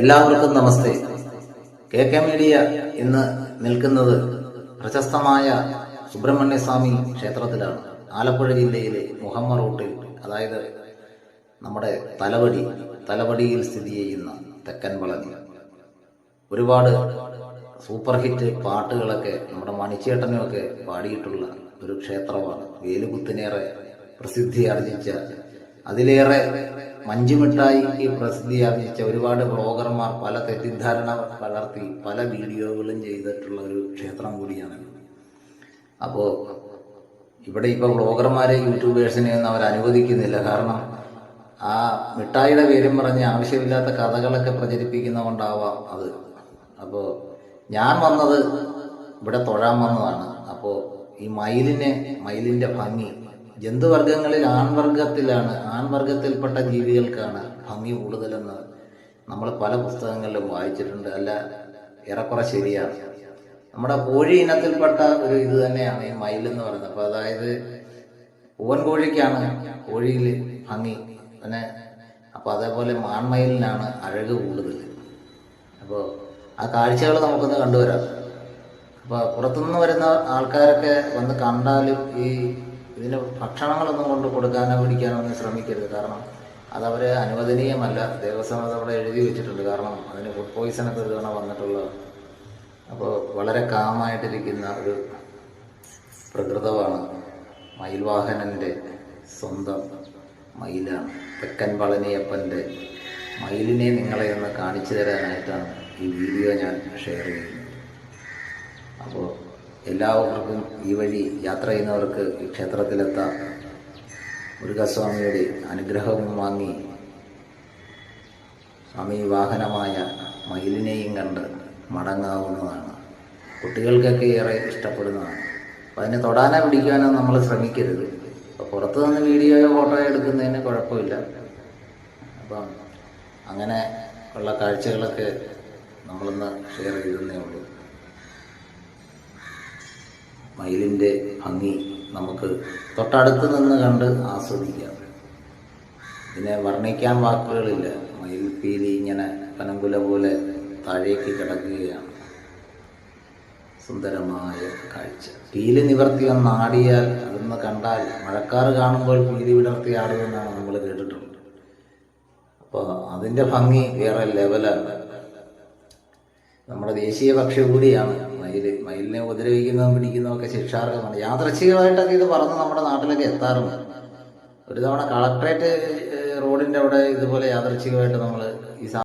എല്ലാവർക്കും നമസ്തേ. K K media ഇന്ന് നിൽക്കുന്നത് പ്രശസ്തമായ സുബ്രഹ്മണ്യസ്വാമി ക്ഷേത്രത്തിലാണ്. ആലപ്പുഴ ജില്ലയിലെ മുഹമ്മ റൂട്ടിൽ അതായത് നമ്മുടെ തലവടി തലവടിയിൽ സ്ഥിതി ചെയ്യുന്ന തെക്കൻ വളഞ്ഞി ഒരുപാട് സൂപ്പർ ഹിറ്റ് പാട്ടുകളൊക്കെ നമ്മുടെ മണിച്ചേട്ടനുമൊക്കെ പാടിയിട്ടുള്ള ഒരു ക്ഷേത്രമാണ്. വേലുകുത്തിനേറെ പ്രസിദ്ധി ആർജിച്ച അതിലേറെ മഞ്ജുമിഠായിക്ക് പ്രസിദ്ധി ആർജിച്ച ഒരുപാട് ബ്ലോഗർമാർ പല തെറ്റിദ്ധാരണ വളർത്തി പല വീഡിയോകളും ചെയ്തിട്ടുള്ള ഒരു ക്ഷേത്രം കൂടിയാണ്. അപ്പോൾ ഇവിടെ ഇപ്പോൾ ബ്ലോഗർമാരെ യൂട്യൂബേഴ്സിനെ ഒന്നും അവർ അനുവദിക്കുന്നില്ല. കാരണം ആ മിഠായിയുടെ പേരും പറഞ്ഞ് ആവശ്യമില്ലാത്ത കഥകളൊക്കെ പ്രചരിപ്പിക്കുന്ന കൊണ്ടാവാം അത്. അപ്പോൾ ഞാൻ വന്നത് ഇവിടെ തൊഴാൻ വന്നതാണ്. അപ്പോൾ ഈ മയിലിനെ മയിലിന്റെ ഭംഗി ജന്തുവർഗങ്ങളിൽ ആൺവർഗത്തിലാണ് ആൺവർഗത്തിൽപ്പെട്ട ജീവികൾക്കാണ് ഭംഗി കൂടുതലെന്ന് നമ്മൾ പല പുസ്തകങ്ങളിലും വായിച്ചിട്ടുണ്ട്. അല്ല ഏറെക്കുറെ ശരിയാണ്. നമ്മുടെ കോഴി ഇനത്തിൽപ്പെട്ട ഒരു ഇത് തന്നെയാണ് ഈ മയിൽ എന്ന് പറയുന്നത്. അപ്പോൾ അതായത് പൂവൻ കോഴിക്കാണ് കോഴിയിൽ ഭംഗി. പിന്നെ അപ്പോൾ അതേപോലെ മാൺമയിലിനാണ് അഴക് കൂടുതൽ. അപ്പോൾ ആ കാഴ്ചകൾ നമുക്കൊന്ന് കണ്ടുവരാം. അപ്പോൾ പുറത്തുനിന്ന് വരുന്ന ആൾക്കാരൊക്കെ വന്ന് കണ്ടാലും ഈ ഇതിന് ഭക്ഷണങ്ങളൊന്നും കൊണ്ട് കൊടുക്കാനോ പിടിക്കാനോ ഒന്നും ശ്രമിക്കരുത്. കാരണം അതവർ അനുവദനീയമല്ല. ദേവസ്വം അത് അവിടെ എഴുതി വെച്ചിട്ടുണ്ട്. കാരണം അതിന് ഫുഡ് പോയിസൺ ഒക്കെ ഒരു തവണ വന്നിട്ടുള്ളത് അപ്പോൾ വളരെ കാമായിട്ടിരിക്കുന്ന ഒരു പ്രകൃതമാണ് മയിൽവാഹനന്റെ സ്വന്തം മയിലാണ് തെക്കൻ പളനിയപ്പന്റെ മയിലിനെ നിങ്ങളെ ഒന്ന് കാണിച്ചു തരാനായിട്ടാണ് ഈ വീഡിയോ ഞാൻ ഷെയർ ചെയ്യുന്നത്. അപ്പോൾ എല്ലാവർക്കും ഈ വഴി യാത്ര ചെയ്യുന്നവർക്ക് ഈ ക്ഷേത്രത്തിലെത്താം. മുരുകസ്വാമിയുടെ അനുഗ്രഹവും വാങ്ങി സ്വാമി വാഹനമായ മയിലിനെയും കണ്ട് മടങ്ങാവുന്നതാണ്. കുട്ടികൾക്കൊക്കെ ഏറെ ഇഷ്ടപ്പെടുന്നതാണ്. അപ്പം അതിനെ തൊടാനോ പിടിക്കാനോ നമ്മൾ ശ്രമിക്കരുത്. അപ്പോൾ പുറത്ത് നിന്ന് വീഡിയോയോ ഫോട്ടോയോ എടുക്കുന്നതിന് കുഴപ്പമില്ല. അപ്പം അങ്ങനെ ഉള്ള കാഴ്ചകളൊക്കെ നമ്മളൊന്ന് ഷെയർ ചെയ്തേ ഉള്ളൂ. മയിലിന്റെ ഭംഗി നമുക്ക് തൊട്ടടുത്ത് നിന്ന് കണ്ട് ആസ്വദിക്കാം. ഇതിനെ വർണിക്കാൻ വാക്കുകളില്ല. മയിൽ പീലി ഇങ്ങനെ പനങ്കുല പോലെ താഴേക്ക് കിടക്കുകയാണ്. സുന്ദരമായ കാഴ്ച. പീലി നിവർത്തി ഒന്ന് ആടിയാൽ അതൊന്ന് കണ്ടാൽ മഴക്കാർ കാണുമ്പോൾ പീലി വിടർത്തി ആടുമെന്നാണ് നമ്മൾ കേട്ടിട്ടുണ്ട്. അപ്പോൾ അതിന്റെ ഭംഗി വേറെ ലെവലാണ് നമ്മുടെ ദേശീയ പക്ഷി കൂടിയാണ് മയിൽ മയിലിനെ ഉപദ്രവിക്കുന്നതും പിടിക്കുന്നതൊക്കെ ശിക്ഷാർഹമാണ്. യാദൃച്ഛികമായിട്ടൊക്കെ ഇത് പറന്ന് നമ്മുടെ നാട്ടിലൊക്കെ എത്താറുണ്ട്. ഒരു തവണ കളക്ട്രേറ്റ് റോഡിന്റെ അവിടെ ഇതുപോലെ യാദൃച്ഛികമായിട്ട് നമ്മൾ